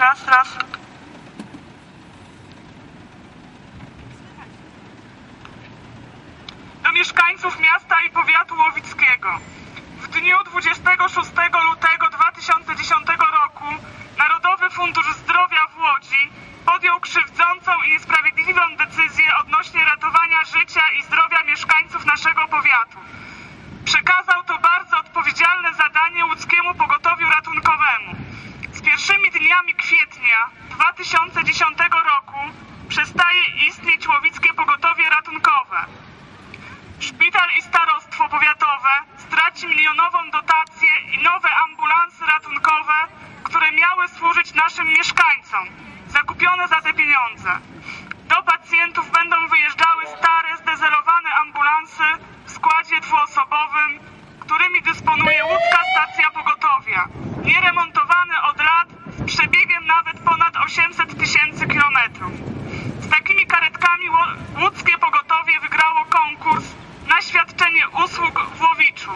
Raz, raz. Do mieszkańców miasta i powiatu łowickiego. W dniu 26 lutego 2010 roku Narodowy Fundusz Zdrowia w Łodzi podjął krzywdzącą i niesprawiedliwą decyzję odnośnie ratowania życia i zdrowia kwietnia 2010 roku przestaje istnieć łowickie pogotowie ratunkowe. Szpital i starostwo powiatowe straci milionową dotację i nowe ambulansy ratunkowe, które miały służyć naszym mieszkańcom, zakupione za te pieniądze. Do pacjentów będą wyjeżdżały stare, zdezelowane ambulansy w składzie dwuosobowym, którymi dysponuje łódzka stacja pogotowia. Nieremontowane od przebiegiem nawet ponad 800 tysięcy kilometrów. Z takimi karetkami łódzkie pogotowie wygrało konkurs na świadczenie usług w Łowiczu.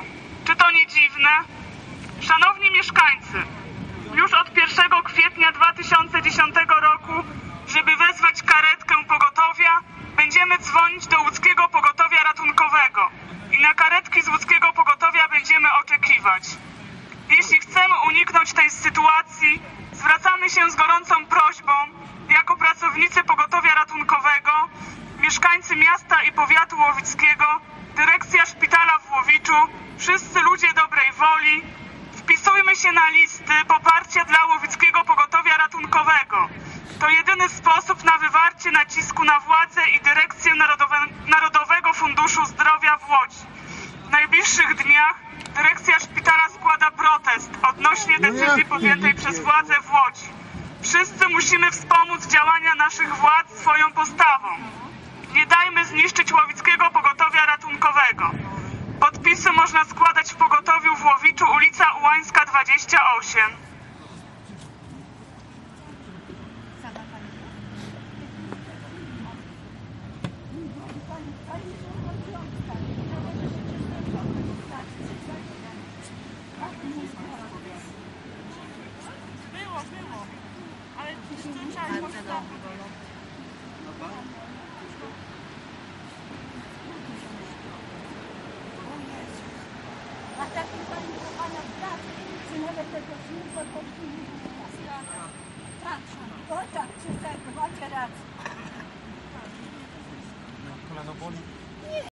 Czy to nie dziwne? Szanowni mieszkańcy, już od 1 kwietnia 2010 roku, żeby wezwać karetkę pogotowia, będziemy dzwonić do łódzkiego pogotowia ratunkowego i na karetki z łódzkiego pogotowia będziemy oczekiwać. Jeśli chcemy uniknąć tej sytuacji, zwracamy się z gorącą prośbą jako pracownicy pogotowia ratunkowego, mieszkańcy miasta i powiatu łowickiego, dyrekcja szpitala w Łowiczu, wszyscy ludzie dobrej woli, wpisujmy się na listy poparcia dla łowickiego pogotowia ratunkowego. To jedyny sposób na wywarcie nacisku na władzę i dyrekcję Narodowe, Narodowego Funduszu Zdrowia w Łodzi. W najbliższych dniach dyrekcja szpitala składa protest odnośnie decyzji podjętej przez władze w Łodzi. Wszyscy musimy wspomóc działania naszych władz swoją postawą. Nie dajmy zniszczyć łowickiego pogotowia ratunkowego. Podpisy można składać w pogotowiu w Łowiczu, ulica Ułańska 28. A taki pani kochana w pracy, czy tego Tak, o tak, czy tak, macie boli.